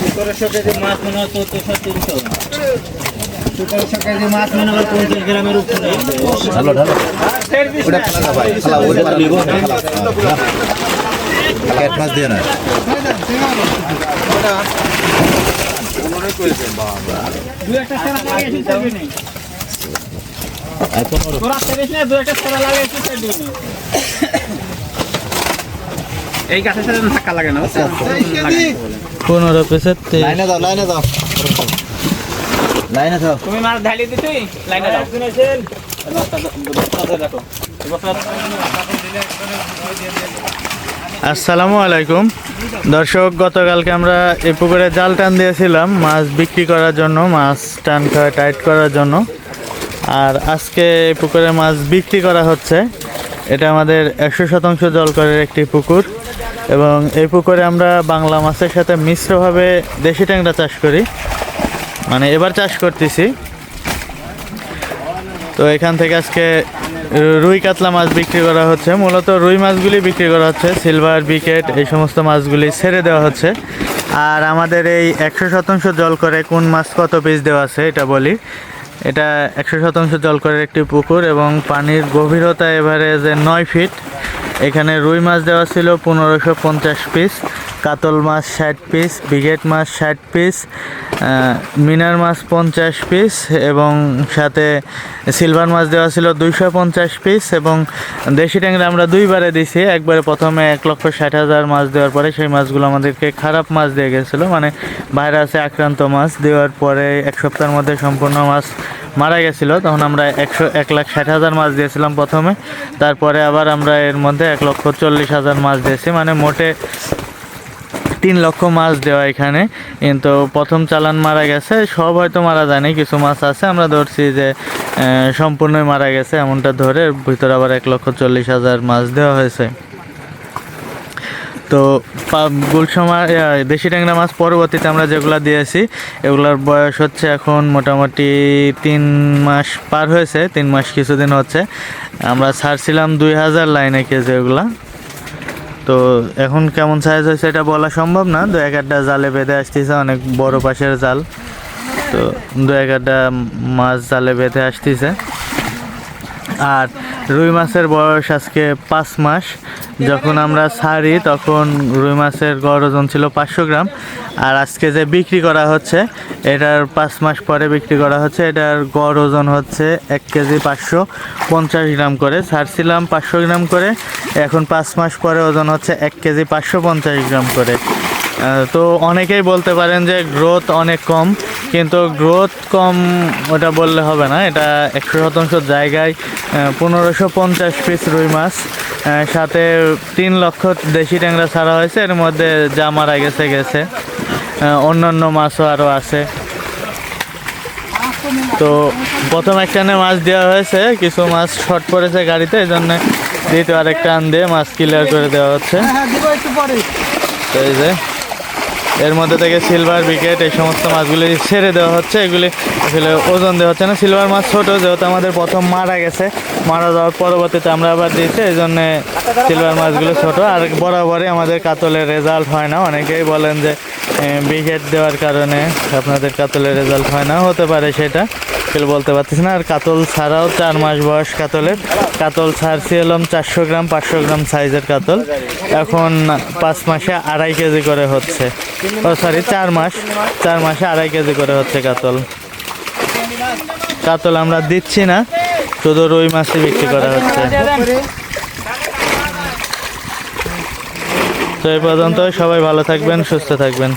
সতেরোশো কেজি মাছ মনে হয় চোদ্দশো তিনশো। সতেরোশো কেজি মাছ মনে হয় পঞ্চাশ গ্রামের উপরে। ঢালো ঢালো। ওটা খেলা ভাই খেলা ওটা ক্যাট মাছ দিয়ে না। দু তোরা না দু একটা এই গাছের সাথে ধাক্কা লাগে না পনেরো পিসের লাইনে দাও লাইনে দাও লাইনে দাও তুমি মাছ ঢালি দিছি লাইনে দাও আসসালামু আলাইকুম। দর্শক গতকালকে আমরা এই পুকুরে জাল টান দিয়েছিলাম মাছ বিক্রি করার জন্য মাছ টান খাওয়া টাইট করার জন্য। আর আজকে পুকুরে মাছ বিক্রি করা হচ্ছে। এটা আমাদের একশো শতাংশ জলকরের একটি পুকুর এবং এই পুকুরে আমরা বাংলা মাছের সাথে মিশ্রভাবে দেশি ট্যাংরা চাষ করি। মানে এবার চাষ করতেছি। তো এখান থেকে আজকে রুই কাতলা মাছ বিক্রি করা হচ্ছে। মূলত রুই মাছগুলি বিক্রি করা হচ্ছে, সিলভার, বিকেট, এই সমস্ত মাছগুলি ছেড়ে দেওয়া হচ্ছে। আর আমাদের এই একশো শতাংশ জল করে কোন মাছ কত পিস দেওয়া আছে এটা বলি। এটা একশো শতাংশ জল করে একটি পুকুর এবং পানির গভীরতা এভারেজে নয় ফিট, এখানে রুই মাছ দেওয়া ছিল পনেরোশো পঞ্চাশ পিস কাতল মাছ ষাট পিস বিগেট মাছ ষাট পিস মিনার মাছ পঞ্চাশ পিস এবং সাথে সিলভার মাছ দেওয়া ছিল দুইশো পঞ্চাশ পিস এবং দেশি ট্যাংরা আমরা দুইবারে দিছি, একবারে প্রথমে এক লক্ষ ষাট হাজার মাছ দেওয়ার পরে সেই মাছগুলো আমাদেরকে খারাপ মাছ দিয়ে গেছিল মানে ভাইরাসে আক্রান্ত মাছ, দেওয়ার পরে এক সপ্তাহের মধ্যে সম্পূর্ণ মাছ মারা গেছিল, তখন আমরা একশো, এক লাখ ষাট হাজার মাছ দিয়েছিলাম প্রথমে। তারপরে আবার আমরা এর মধ্যে এক লক্ষ চল্লিশ হাজার মাছ দিয়েছি মানে মোটে তিন লক্ষ মাছ দেওয়া এখানে। কিন্তু প্রথম চালান মারা গেছে, সব হয়তো মারা যায়নি, কিছু মাছ আছে, আমরা ধরছি যে সম্পূর্ণই মারা গেছে, এমনটা ধরে ভিতরে আবার এক লক্ষ চল্লিশ হাজার মাছ দেওয়া হয়েছে। তো গুলশামা দেশি ট্যাংরা মাছ পরবর্তীতে আমরা যেগুলো দিয়েছি এগুলোর বয়স হচ্ছে এখন মোটামুটি তিন মাস পার হয়েছে, তিন মাস কিছুদিন হচ্ছে। আমরা ছাড়ছিলাম দুই হাজার লাইনে কেজি এগুলা। তো এখন কেমন সাইজ হয়েছে এটা বলা সম্ভব না, দু এক একটা জালে বেঁধে আসতেছে, অনেক বড় পাশের জাল। তো দু এক একটা মাছ জালে বেঁধে আসতেছে। আর রুই মাছের বয়স আজকে পাঁচ মাস। যখন আমরা ছাড়ি, তখন রুই মাছের গড় ওজন ছিল পাঁচশো গ্রাম। আর আজকে যে বিক্রি করা হচ্ছে, এটার পাঁচ মাস পরে বিক্রি করা হচ্ছে, এটার গড় ওজন হচ্ছে এক কেজি পাঁচশো পঞ্চাশ গ্রাম করে। ছাড়ছিলাম পাঁচশো গ্রাম করে, এখন পাঁচ মাস পরে ওজন হচ্ছে এক কেজি পাঁচশো পঞ্চাশ গ্রাম করে। তো অনেকেই বলতে পারেন যে গ্রোথ অনেক কম। কিন্তু গ্রোথ কম ওটা বললে হবে না। এটা একশো শতাংশ জায়গায় পনেরোশো পঞ্চাশ পিস রুই মাছ সাথে তিন লক্ষ দেশি ট্যাংরা ছাড়া হয়েছে। এর মধ্যে যা মারা গেছে গেছে। অন্যান্য মাছও আরও আছে। তো প্রথম একটানে মাছ দেওয়া হয়েছে। কিছু মাছ শর্ট পড়েছে গাড়িতে এই জন্য দ্বিতীয় আরেকটা আন দিয়ে মাছ ক্লিয়ার করে দেওয়া হচ্ছে। তো এই যে। এর মধ্যে থেকে সিলভার বিকেট এই সমস্ত মাছগুলি ছেড়ে দেওয়া হচ্ছে। এগুলি আসলে ওজন দেওয়া হচ্ছে না। সিলভার মাছ ছোটো, যেহেতু আমাদের প্রথম মারা গেছে, মারা যাওয়ার পরবর্তীতে আমরা আবার দিয়েছি এই জন্যে সিলভার মাছগুলো ছোটো। আর বরাবরই আমাদের কাতলের রেজাল্ট হয় না। অনেকেই বলেন যে বিকেট দেওয়ার কারণে আপনাদের কাতলের রেজাল্ট হয় না। হতে পারে সেটা। কেউ বলতে পারতেছি না। আর কাতল ছাড়াও চার মাস বয়স কাতলের। কাতল ছাড়ছি এলাম চারশো গ্রাম, পাঁচশো গ্রাম সাইজের কাতল। এখন পাঁচ মাসে আড়াই কেজি করে হচ্ছে। ও সরি চার মাস। চার মাসে আড়াই কেজি করে হচ্ছে কাতল। কাতল আমরা দিচ্ছি না, শুধু রুই মাছই বিক্রি করা হচ্ছে। তো এই পর্যন্ত সবাই ভালো থাকবেন, সুস্থ থাকবেন।